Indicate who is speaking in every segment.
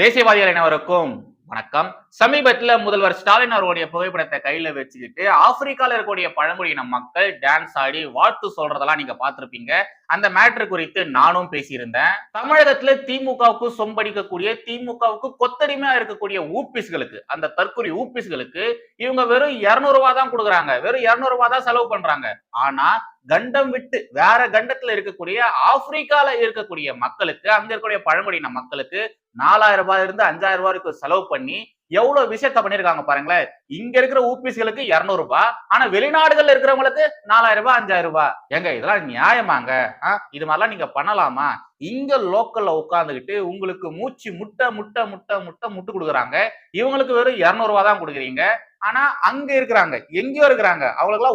Speaker 1: தேசியவாதிகள் அனைவருக்கும் வணக்கம். சமீபத்துல முதல்வர் ஸ்டாலின் அவர்களுடைய புகைப்படத்தை கையில வச்சுக்கிட்டு ஆப்பிரிக்கால இருக்கக்கூடிய பழங்குடியின மக்கள் டான்ஸ் ஆடி வாழ்த்து சொல்றதெல்லாம் நீங்க பாத்திருப்பீங்க அந்த மேட்ரு குறித்து நானும் பேசியிருந்தேன். தமிழகத்துல திமுகவுக்கு சொம்படிக்கக்கூடிய திமுகவுக்கு கொத்தடிமையா இருக்கக்கூடிய ஊபிஸ்களுக்கு அந்த தற்கொலை ஊபிஸ்களுக்கு இவங்க வெறும் 200 ரூபாய் தான் கொடுக்குறாங்க. வெறும் 200 ரூபாய் தான் செலவு பண்றாங்க. ஆனா கண்டம் விட்டு வேற கண்டத்துல இருக்கக்கூடிய ஆப்பிரிக்கால இருக்கக்கூடிய மக்களுக்கு அங்க இருக்கக்கூடிய பழங்குடியின மக்களுக்கு நாலாயிரம் ரூபாயில இருந்து அஞ்சாயிரம் ரூபாய் வரைக்கும் செலவு பண்ணி எவ்வளவு விஷயத்த பண்ணிருக்காங்க பாருங்களேன். இங்க இருக்கிற ஊபிஸ்களுக்கு 200 ரூபாய் ஆனா வெளிநாடுகள்ல இருக்கிறவங்களுக்கு நாலாயிரம் ரூபாய் அஞ்சாயிரம் ரூபாய். எங்க இதெல்லாம் நியாயமாங்க? ஆ, இது மாதிரிலாம் நீங்க பண்ணலாமா? இங்க லோக்கல்ல உட்காந்துக்கிட்டு உங்களுக்கு மூச்சு முட்டை முட்டை முட்டை முட்டை முட்டு கொடுக்குறாங்க. இவங்களுக்கு வெறும் இரநூறுவா தான் கொடுக்குறீங்க. ஆனா அங்க இருக்கிறாங்க எங்கேயோ இருக்கிறாங்க. அவங்களுக்கு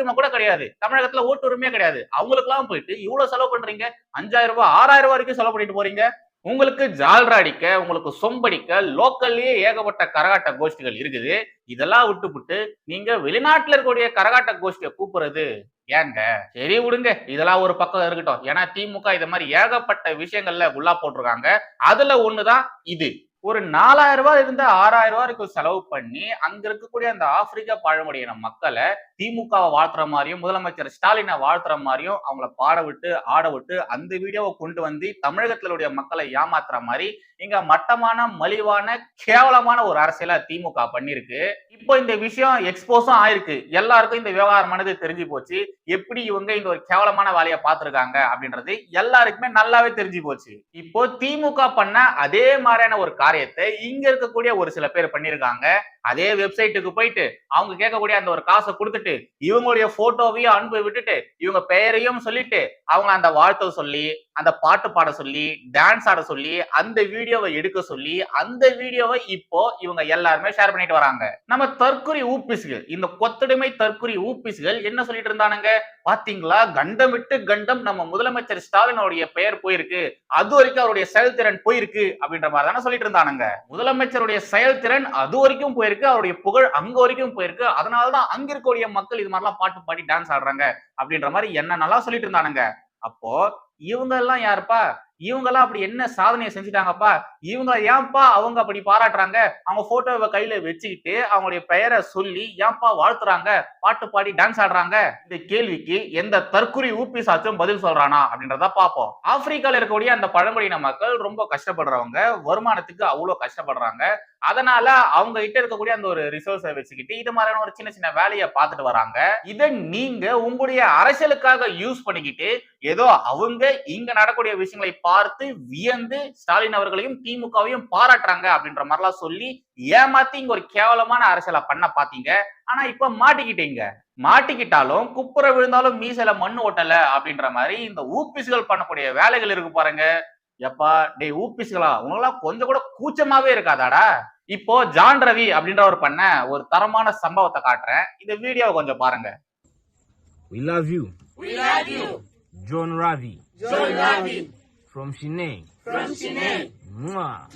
Speaker 1: எல்லாம் கூட கிடையாது. தமிழகத்துல ஓட்டுரிமையே கிடையாது. அவங்களுக்கு எல்லாம் போயிட்டு இவ்வளவு செலவு பண்றீங்க? அஞ்சாயிரம் ரூபாய் ஆறாயிரம் ரூபாய் வரைக்கும் செலவு பண்ணிட்டு போறீங்க. உங்களுக்கு ஜால்ரா அடிக்க உங்களுக்கு சொம்படிக்க லோக்கல்லேயே ஏகப்பட்ட கரகாட்ட கோஷ்டிகள் இருக்குது. இதெல்லாம் விட்டுப்புட்டு நீங்க வெளிநாட்டுல இருக்கக்கூடிய கரகாட்ட கோஷ்டியை கூப்பிடுறது ஏங்க? சரி விடுங்க. இதெல்லாம் ஒரு பக்கம் இருக்கட்டும். ஏன்னா திமுக இது மாதிரி ஏகப்பட்ட விஷயங்கள்ல உள்ளா போட்டிருக்காங்க. அதுல ஒண்ணுதான் இது. ஒரு நாலாயிரம் ரூபாய் இருந்த ஆறாயிரம் ரூபாய் வரைக்கும் செலவு பண்ணி அங்க இருக்கக்கூடிய அந்த ஆப்பிரிக்க பழங்குடியின மக்களை திமுகவை வாழ்த்துற மாதிரியும் முதலமைச்சர் ஸ்டாலினை வாழ்த்துற மாதிரியும் அவங்கள பாட விட்டு ஆட விட்டு அந்த வீடியோவை கொண்டு வந்து தமிழகத்திலுடைய மக்களை ஏமாத்துற மாதிரி இங்க மட்டமான மலிவான கேவலமான ஒரு அரசியல திமுக பண்ணிருக்கு இப்போ இந்த விஷயம் எக்ஸ்போஸும் ஆயிருக்கு. எல்லாருக்கும் இந்த விவகாரமானது தெரிஞ்சு போச்சு. எப்படி இவங்க இந்த ஒரு கேவலமான வேலையை பார்த்திருக்காங்க அப்படின்றது எல்லாருக்குமே நல்லாவே தெரிஞ்சு போச்சு. இப்போ திமுக பண்ண அதே மாதிரியான ஒரு காரியத்தை இங்க இருக்கக்கூடிய ஒரு சில பேர் பண்ணியிருக்காங்க. அதே வெப்சைட்டுக்கு போயிட்டு அவங்க கேட்கக்கூடிய அந்த ஒரு காசை கொடுத்துட்டு இவங்களுடைய போட்டோவையும் அனுப்பி விட்டுட்டு இவங்க பெயரையும் சொல்லிட்டு அவங்க அந்த வாழ்த்தை சொல்லி அந்த பாட்டு பாட சொல்லி டான்ஸ் ஆட சொல்லி அந்த வீடியோவை எடுக்க சொல்லி அந்த வீடியோவை இப்போ இவங்க எல்லாருமே ஷேர் பண்ணிட்டு வராங்க. நம்ம தற்குறி ஊப்பிஸ்கள் இந்த கொத்தடிமை தற்குறி ஊப்பிஸ்கள் என்ன சொல்லிட்டு இருந்தானுங்க? பாத்தீங்களா? கண்டம் விட்டு கண்டம் நம்ம முதலமைச்சர் ஸ்டாலினுடைய பெயர் போயிருக்கு. அது வரைக்கும் அவருடைய செயல்திறன் போயிருக்கு அப்படின்ற மாதிரி தானே சொல்லிட்டு இருந்தானுங்க. முதலமைச்சருடைய செயல்திறன் அது வரைக்கும் போயிருக்கு. அவருடைய புகழ் அங்க வரைக்கும் போயிருக்கு. அதனாலதான் அங்க இருக்கக்கூடிய மக்கள் இது மாதிரிலாம் பாட்டு பாடி டான்ஸ் ஆடுறாங்க அப்படின்ற மாதிரி என்ன நல்லா சொல்லிட்டு இருந்தானுங்க. அப்போ இவங்க எல்லாம் யாருப்பா? இவங்க எல்லாம் அப்படி என்ன சாதனையை செஞ்சுட்டாங்கப்பா? இவங்க ஏன்பா அவங்க அப்படி பாராட்டுறாங்க? அவங்க போட்டோவை கையில வச்சுக்கிட்டு அவங்களுடைய பெயரை சொல்லி ஏன்பா வாழ்த்துறாங்க? பாட்டு பாடி டான்ஸ் ஆடுறாங்க? இந்த கேள்விக்கு எந்த தற்குறி ஊப்பி சாச்சும் பதில் சொல்றானா அப்படின்றத பார்ப்போம். ஆப்பிரிக்கால இருக்கக்கூடிய அந்த பழங்குடியின மக்கள் ரொம்ப கஷ்டப்படுறவங்க வருமானத்துக்கு அவ்வளவு கஷ்டப்படுறாங்க. அதனால அவங்க கிட்ட இருக்கக்கூடிய அந்த ஒரு ரிசோர்ஸை வச்சுக்கிட்டு இது மாதிரியான ஒரு சின்ன சின்ன வேலையை பார்த்துட்டு வராங்க. இதை நீங்க உங்களுடைய அரசியலுக்காக யூஸ் பண்ணிக்கிட்டு ஏதோ அவங்க இங்க நடக்கூடிய விஷயங்களை பார்த்து வியந்து ஸ்டாலின் அவர்களையும் திமுகவையும் பாராட்டுறாங்க அப்படின்ற மாதிரிலாம் சொல்லி ஏமாத்தி இங்க ஒரு கேவலமான அரசியலை பண்ண பாத்தீங்க. ஆனா இப்ப மாட்டிக்கிட்டீங்க. மாட்டிக்கிட்டாலும் குப்புற விழுந்தாலும் மீசையில மண்ணு ஓட்டல அப்படின்ற மாதிரி இந்த ஊப்பிசுகள் பண்ணக்கூடிய வேலைகள் இருக்கு பாருங்க. எப்பா டேய் ஊப்பிசுகளா உங்களெல்லாம் கொஞ்சம் கூட கூச்சமாவே இருக்காதாடா. இப்போ ஜான் ரவி அப்படின்றவர் பண்ண ஒரு தரமான சம்பவத்தை காட்டுறேன். இந்த வீடியோவை கொஞ்சம் பாருங்க.
Speaker 2: We love you.
Speaker 3: We love you,
Speaker 2: John Ravi
Speaker 3: John Ravi,
Speaker 2: from Shine.
Speaker 3: from Chennai.
Speaker 2: Mwah.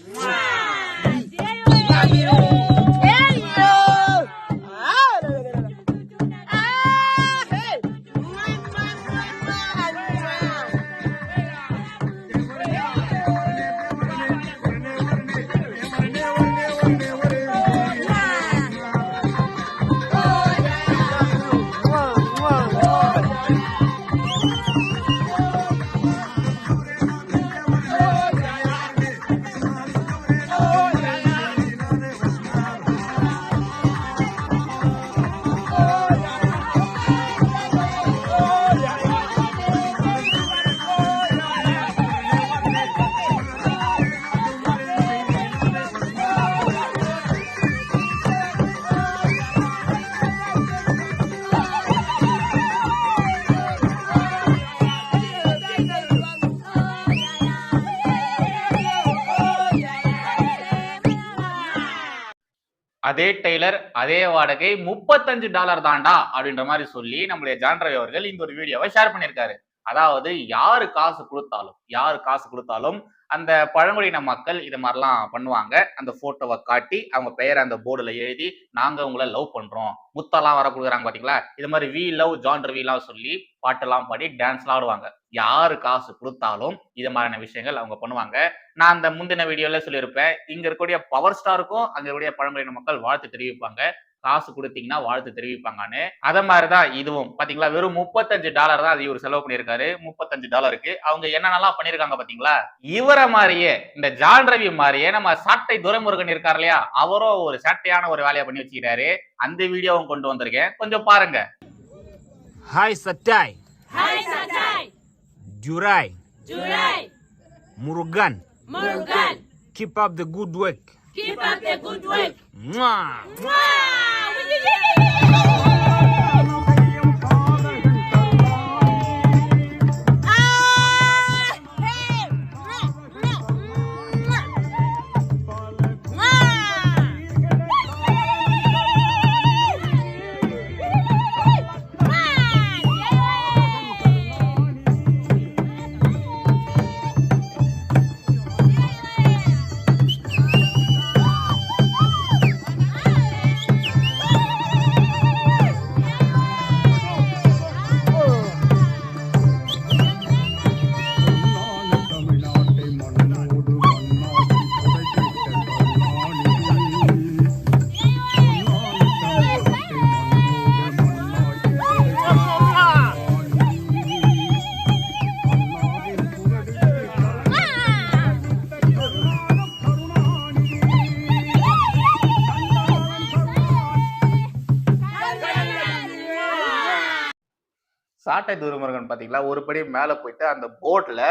Speaker 1: அதே டெய்லர் அதே வாடகை முப்பத்தஞ்சு டாலர் தாண்டா அப்படின்ற மாதிரி சொல்லி நம்மளுடைய ஜான் ரவி அவர்கள் இந்த ஒரு வீடியோவை ஷேர் பண்ணியிருக்காரு. அதாவது யாரு காசு கொடுத்தாலும் யாரு காசு கொடுத்தாலும் அந்த பழங்குடியின மக்கள் இது மாதிரிலாம் பண்ணுவாங்க. அந்த போட்டோவை காட்டி அவங்க பெயரை அந்த போர்டில் எழுதி நாங்கள் உங்களை லவ் பண்ணுறோம் முத்தெல்லாம் வர கொடுக்குறாங்க பார்த்தீங்களா இது மாதிரி வி லவ் ஜான் ரவிலாம் சொல்லி பாட்டெல்லாம் பாடி டான்ஸ்லாம் ஆடுவாங்க. யாரு காசு கொடுத்தாலும் இது மாதிரியான விஷயங்கள் அவங்க பண்ணுவாங்க. நான் அந்த முந்தின வீடியோல சொல்லியிருப்பேன் இங்க இருக்கக்கூடிய பவர் ஸ்டாருக்கும் அங்க இருக்கக்கூடிய பழங்குடியின மக்கள் வாழ்த்து தெரிவிப்பாங்க. காசு கொடுத்தீங்கன்னா வாழ்த்து தெரிவிப்பாங்கன்னு அத மாதிரிதான் இதுவும் பாத்தீங்களா வெறும் முப்பத்தஞ்சு டாலர் தான் அது இவர் செலவு பண்ணியிருக்காரு முப்பத்தஞ்சு டாலருக்கு அவங்க என்னென்னலாம் பண்ணிருக்காங்க பாத்தீங்களா இவரை மாதிரியே இந்த ஜான் ரவி மாதிரியே நம்ம சாட்டை துரைமுருகன் இருக்கார் இல்லையா அவரும் ஒரு சாட்டையான ஒரு வேலையை பண்ணி வச்சுக்கிறாரு அந்த வீடியோவும் கொண்டு வந்திருக்கேன் கொஞ்சம் பாருங்க
Speaker 2: Hi Satai.
Speaker 3: Hi Satai.
Speaker 2: Jurai.
Speaker 3: Jurai.
Speaker 2: Murugan.
Speaker 3: Murugan.
Speaker 2: Keep up the good work.
Speaker 3: Keep up the good work.
Speaker 2: Mwah.
Speaker 4: Mwah.
Speaker 1: சாட்டை துருமுருகன் பாத்தீங்களா? ஒரு படி மேல போயிட்டு அந்த போர்ட்ல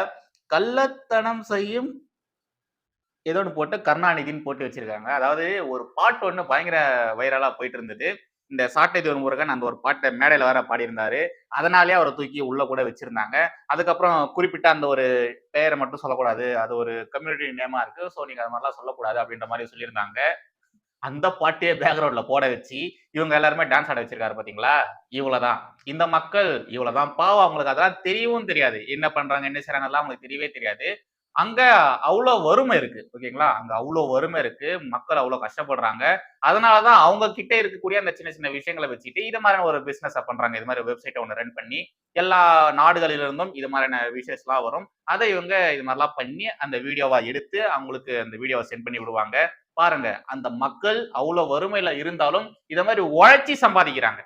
Speaker 1: கள்ளத்தனம் செய்யும் ஏதோ ஒன்று போட்டு கருணாநிதின்னு போட்டு வச்சிருக்காங்க. அதாவது ஒரு பாட்டு ஒன்று பயங்கர வைரலா போயிட்டு இருந்தது இந்த சாட்டை துரைமுருகன் அந்த ஒரு பாட்டை மேடையில் வேற பாடியிருந்தாரு. அதனாலேயே அவரை தூக்கி உள்ள கூட வச்சிருந்தாங்க. அதுக்கப்புறம் குறிப்பிட்ட அந்த ஒரு பெயரை மட்டும் சொல்லக்கூடாது. அது ஒரு கம்யூனிட்டி நேமா இருக்கு. ஸோ நீங்க அது மாதிரிலாம் சொல்லக்கூடாது அப்படின்ற மாதிரி சொல்லியிருந்தாங்க. அந்த பாட்டியை பேக்ரவுண்ட்ல போட வச்சு இவங்க எல்லாருமே டான்ஸ் ஆட வச்சிருக்காரு பாத்தீங்களா? இவ்வளவுதான் இந்த மக்கள் இவ்வளவுதான் பாவம் அவங்களுக்கு அதெல்லாம் தெரியவும் தெரியாது. என்ன பண்றாங்க என்ன செய்றாங்க எல்லாம் அவங்களுக்கு தெரியவே தெரியாது. அங்க அவ்வளோ வறுமை இருக்கு ஓகேங்களா? அங்க அவ்வளோ வறுமை இருக்கு. மக்கள் அவ்வளோ கஷ்டப்படுறாங்க. அதனாலதான் அவங்க கிட்ட இருக்கக்கூடிய அந்த சின்ன சின்ன விஷயங்களை வச்சுட்டு இது மாதிரியான ஒரு பிசினஸ் பண்றாங்க. இது மாதிரி வெப்சைட்டை ஒன்று ரன் பண்ணி எல்லா நாடுகளிலிருந்தும் இது மாதிரியான விஷயஸ்லாம் வரும். அதை இவங்க இது மாதிரிலாம் பண்ணி அந்த வீடியோவா எடுத்து அவங்களுக்கு அந்த வீடியோவை சென்ட் பண்ணி விடுவாங்க. பாருங்க அந்த மக்கள் அவ்வளவு வறுமையில இருந்தாலும் இத மாதிரி உழைச்சி சம்பாதிக்கிறாங்க.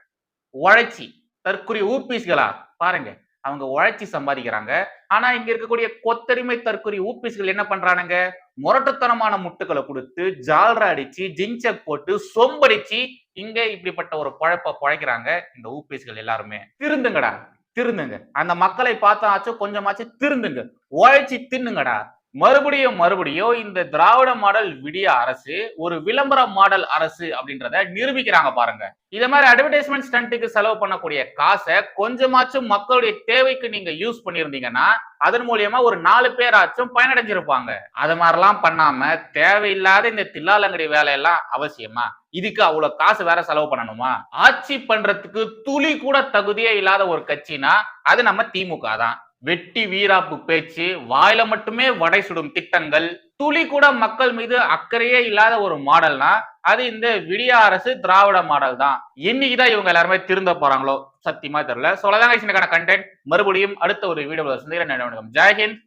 Speaker 1: உழைச்சி. தற்குறி ஊபிஸ்களா? பாருங்க அவங்க உழைச்சி சம்பாதிக்கிறாங்க. ஆனா இங்க இருக்கக்கூடிய கொத்தடிமை தற்குறி ஊபிஸ்கள் என்ன பண்றானுங்க? முரட்டுத்தனமான முட்டுகளை கொடுத்து ஜால்ரா அடிச்சு ஜிஞ்சக் போட்டு சொம்படிச்சு இங்க இப்படிப்பட்ட ஒரு பழப்ப பழைக்கிறாங்க இந்த ஊபிஸ்கள் எல்லாருமே. திருந்துங்கடா திருந்துங்க. அந்த மக்களை பார்த்தாச்சும் கொஞ்சமாச்சும் திருந்துங்க. உழைச்சி தின்னுங்கடா. மறுபடியும் மறுபடியும் இந்த திராவிட மாடல் விடிய அரசு ஒரு விளம்பர மாடல் அரசு அப்படின்றத நிரூபிக்கிறாங்க பாருங்க. இத மாதிரி அட்வர்டைஸ்மெண்ட் ஸ்டண்ட்டுக்கு செலவு பண்ணக்கூடிய காசை கொஞ்சமாச்சும் மக்களுடைய தேவைக்கு நீங்க யூஸ் பண்ணியிருந்தீங்கன்னா அதன் மூலியமா ஒரு நாலு பேராச்சும் பயனடைஞ்சிருப்பாங்க. அது மாதிரிலாம் பண்ணாம தேவையில்லாத இந்த தில்லாலங்கடி வேலையெல்லாம் அவசியமா? இதுக்கு அவ்வளவு காசு வேற செலவு பண்ணணுமா? ஆட்சி பண்றதுக்கு துளி கூட தகுதியே இல்லாத ஒரு கட்சினா அது நம்ம திமுக தான். வெட்டி வீராப்பு பேச்சு வாயில மட்டுமே வடை சுடும் திட்டங்கள் துளி கூட மக்கள் மீது அக்கறையே இல்லாத ஒரு மாடல்னா அது இந்த விடிய அரசு திராவிட மாடல் தான். இன்னைக்குதான் இவங்க எல்லாருமே திருந்த போறாங்களோ? சத்தியமா தெரியல. சொல்லதாங்க சின்னக்கான கண்டென்ட் மறுபடியும் அடுத்த ஒரு வீடியோவில் சந்திக்கிறேன். ஜெய்ஹிந்த்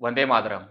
Speaker 1: வந்தே மாதரம்.